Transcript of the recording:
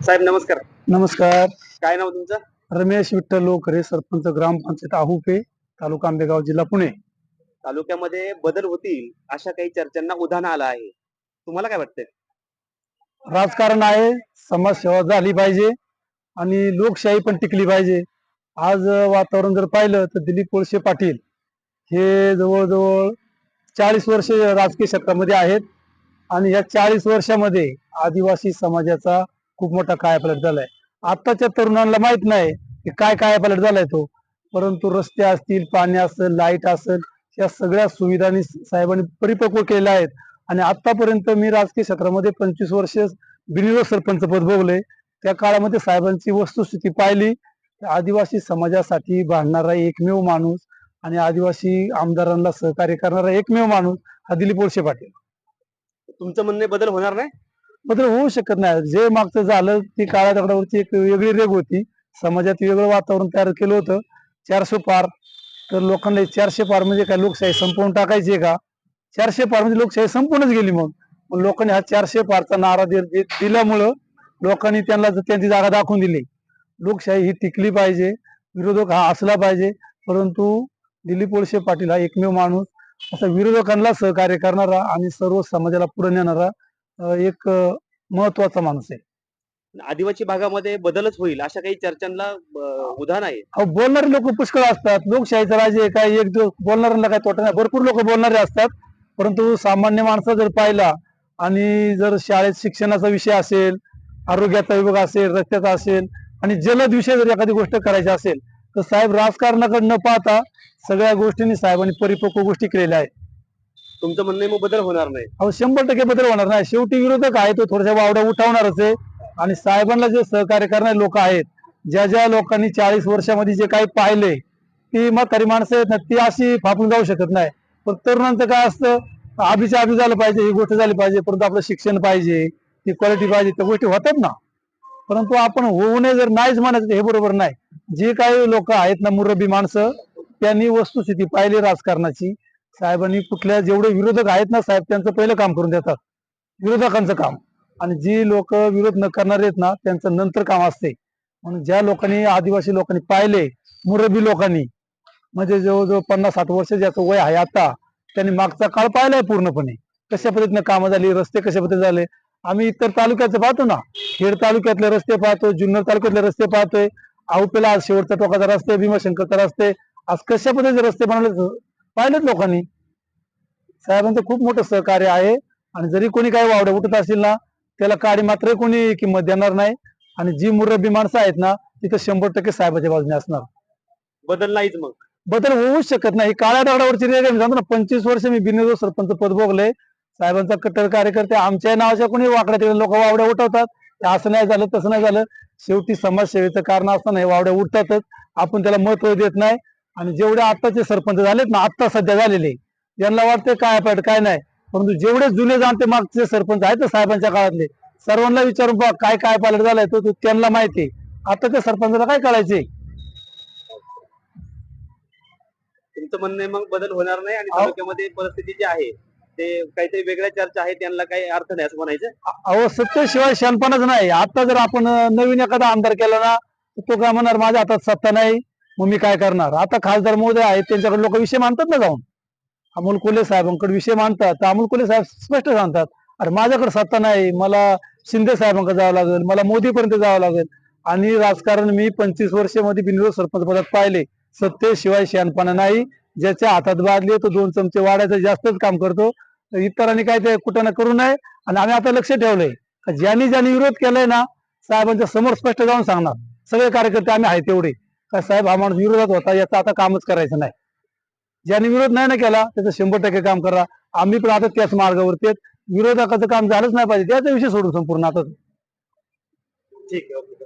साहेब नमस्कार. नमस्कार. काय नाव तुमचं? रमेश विठ्ठल लोकरे सरपंच ग्रामपंचायत आहुपे तालुका आंबेगाव जिल्हा पुणे. तालुक्यामध्ये बदल होतील अशा काही चर्चांना उधाण आलं आहे. तुम्हाला काय वाटतंय? राजकारण आहे समाजसेवा झाली पाहिजे आणि लोकशाही पण टिकली पाहिजे. आज अं, वातावरण जर पाहिलं तर दिलीप वळसे पाटील हे जवळजवळ चाळीस वर्ष राजकीय क्षेत्रामध्ये आहेत आणि या चाळीस वर्षामध्ये आदिवासी समाजाचा खूप मोठा कायापालट झालाय. आताच्या तरुणांना माहीत नाही की काय कायापालट झालाय तो. परंतु रस्ते असतील पाणी असेल लाइट असेल या सगळ्या सुविधांनी साहेबांनी परिपक्व केल्या आहेत. आणि आतापर्यंत मी राजकीय क्षेत्रामध्ये पंचवीस वर्ष बिनविरोध सरपंच पद भोगले. त्या काळामध्ये साहेबांची वस्तुस्थिती पाहिली. आदिवासी समाजासाठी भांडणारा एकमेव माणूस आणि आदिवासी आमदारांना सहकार्य करणारा एकमेव माणूस हा दिलीप वळसे पाटील. तुमचं म्हणणे बदल होणार नाही? बदल होऊ शकत नाही. जे मागचं झालं ती काळ्या दगडावरची एक वेगळी रेग होती. समाजात वेगळं वातावरण तयार केलं होतं. चारशे पार. तर लोकांना चारशे पार म्हणजे काय? लोकशाही संपवून टाकायची का? चारशे पार म्हणजे लोकशाही संपूनच गेली मग. लोकांनी हा चारशे पारचा नारा दिल्यामुळं लोकांनी त्यांना त्यांची जागा दाखवून दिली. लोकशाही ही टिकली पाहिजे. विरोधक हा असला पाहिजे. परंतु दिलीप वळसे पाटील हा एकमेव माणूस. असा विरोधकांना सहकार्य करणारा आणि सर्व समाजाला पुढे नेणारा एक महत्त्वाचा माणूस आहे. आदिवासी भागामध्ये बदलच होईल अशा काही चर्चांना उधाण आहे अहो बोलणारे लोक पुष्कळ असतात. लोकशाहीचा राजे आहे, काय एक दिवस बोलणाऱ्यांना काय तोटा नाही. भरपूर लोक बोलणारे असतात. परंतु सामान्य माणसं जर पाहिला आणि जर शाळेत शिक्षणाचा विषय असेल आरोग्याचा विभाग असेल रस्त्याचा असेल आणि जलद विषय जर एखादी गोष्ट करायची असेल तर साहेब राजकारणाकडे न पाहता सगळ्या गोष्टींनी साहेबांनी परिपक्व गोष्टी केलेल्या आहेत. तुमचं म्हणणे मग बदल होणार नाही. अहो शंभर टक्के बदल होणार नाही. शेवटी विरोधक आहे तो थोड्याशा वावड्या उठवणारच आहे. आणि साहेबांना जे सहकार्य करणारे लोक आहेत ज्या ज्या लोकांनी चाळीस वर्षामध्ये जे काही पाहिले ती म्हातारी माणसं आहेत ना ती अशी फापून जाऊ शकत नाही. पण तरुणांचं काय असतं आभीच्या आभी झालं पाहिजे ही गोष्ट झाली पाहिजे परंतु आपलं शिक्षण पाहिजे ती क्वालिटी पाहिजे त्या गोष्टी होतात ना. परंतु आपण होऊ नये जर नाहीच म्हणायचं हे बरोबर नाही. जे काही लोक आहेत ना मुरबी माणसं त्यांनी वस्तुस्थिती पाहिली राजकारणाची. साहेबांनी कुठल्या जेवढे विरोधक आहेत ना साहेब त्यांचं पहिलं काम करून देतात. विरोधकांचं काम. आणि जी लोक विरोध न करणारे आहेत ना त्यांचं नंतर काम असते. म्हणून ज्या लोकांनी आदिवासी लोकांनी पाहिले मुरबी लोकांनी म्हणजे जवळजवळ पन्नास साठ वर्ष ज्याचं वय आहे आता त्यांनी मागचा काळ पाहिलाय पूर्णपणे. कशा पद्धतीनं कामं झाली रस्ते कशा पद्धतीने झाले? आम्ही इतर तालुक्याचं पाहतो ना. खेड तालुक्यातले रस्ते पाहतो जुन्नर तालुक्यातले रस्ते पाहतोय. आऊपेला आज शेवटचा टोकाचा रस्ते भीमाशंकरचा रस्ते. आज कशा पद्धतीचे रस्ते बनवले? पाहिलेत लोकांनी. साहेबांचं खूप मोठं सहकार्य आहे. आणि जरी कोणी काही वावडे उठत असेल ना त्याला काडी मात्र कोणी किंमत देणार नाही. आणि जी मुरब्बी माणसं आहेत ना तिथं शंभर टक्के साहेबाच्या बाजूने असणार. बदल नाहीच मग. बदल होऊच शकत नाही. काळ्या दगडावरची रेग आहे. मी सांगतो ना पंचवीस वर्ष मी बिनविरोध सरपंच पद भोगले. साहेबांचा कट्टर कार्यकर्ते आमच्या नावाच्या कोणी वाकड्या तिकडे लोक वावड्या उठवतात? असं नाही झालं तसं नाही झालं. शेवटी समाजसेवेचं कारण असताना हे वावड्या उठतातच. आपण त्याला महत्त्व देत नाही. आणि जेवढे आत्ताचे सरपंच झालेत ना आत्ता सध्या झालेले यांना वाटते काय पाठ काय नाही. परंतु जेवढे जुने जाणते मागचे सरपंच आहेत साहेबांच्या काळातले सर्वांना विचारून पहा काय काय पालट झालाय तो तो त्यांना माहिती आहे. आताच्या सरपंचाला काय कळायचे तुमचं म्हणणे मग बदल होणार नाही आणि. तालुक्यामध्ये परिस्थिती जी आहे ते काहीतरी वेगळ्या चर्चा आहे त्यांना काही अर्थ नाही असं म्हणायचं? अहो सत्तेशिवाय शहाणपणाच नाही. आता जर आपण नवीन एखादा आमदार केला ना तो काय म्हणणार माझ्या हातात सत्ता नाही. मग मी काय करणार? आता खासदार महोदय आहेत त्यांच्याकडे लोक विषय मानतात ना जाऊन. अमोल कोल्हे साहेबांकडे विषय मानतात तर अमोल कोल्हे साहेब स्पष्ट सांगतात अरे माझ्याकडे सत्ता नाही मला शिंदे साहेबांकडे जावं लागेल मला मोदीपर्यंत जावं लागेल. आणि राजकारण मी पंचवीस वर्षामध्ये बिनविरोध सरपंच पदात पाहिले. सत्तेशिवाय शहाणपणा नाही. ज्याच्या हातात बादली तो दोन चमचे वाढायचं जास्तच काम करतो. इतरांनी काय ते कुठं ना करू नये? आणि आम्ही आता लक्ष ठेवलंय. ज्यांनी ज्यांनी विरोध केलाय ना साहेबांच्या समोर स्पष्ट जाऊन सांगणार. सगळे कार्यकर्ते आम्ही आहे तेवढे. का साहेब हा माणूस विरोधात होता याचं आता कामच करायचं नाही. ज्यांनी विरोध नाही ना केला त्याचं शंभर टक्के काम करा. आम्ही पण आता त्याच मार्गावरती आहेत. विरोधकाचं काम झालंच नाही पाहिजे त्याचा विषय सोडून संपूर्ण आता. ठीक आहे